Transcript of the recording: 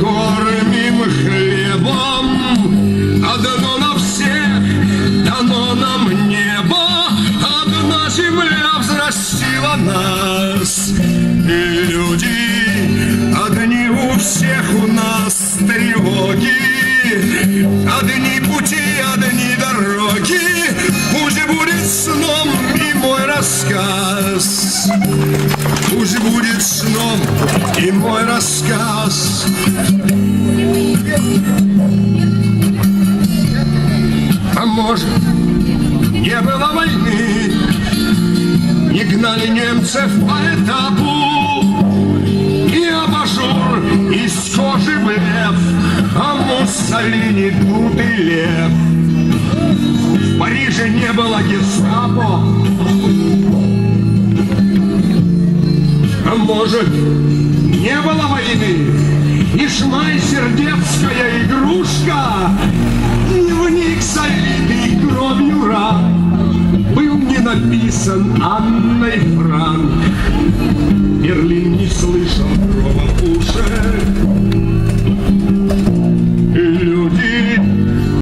кормим хлебом, одно на всех дано нам небо, одна земля взрастила нас. И люди одни у всех у нас тревоги, одни пути, одни дороги. Пусть будет сном и мой рассказ рассказ. А может, не было войны, не гнали немцев по этапу, и абажур из кожи в лев, а Муссолини тут и лев. В Париже не было гестапо, а может, и шмайсердетская игрушка, них залитый кровью рак был не написан Анной Франк. Берлин не слышал грома ушах,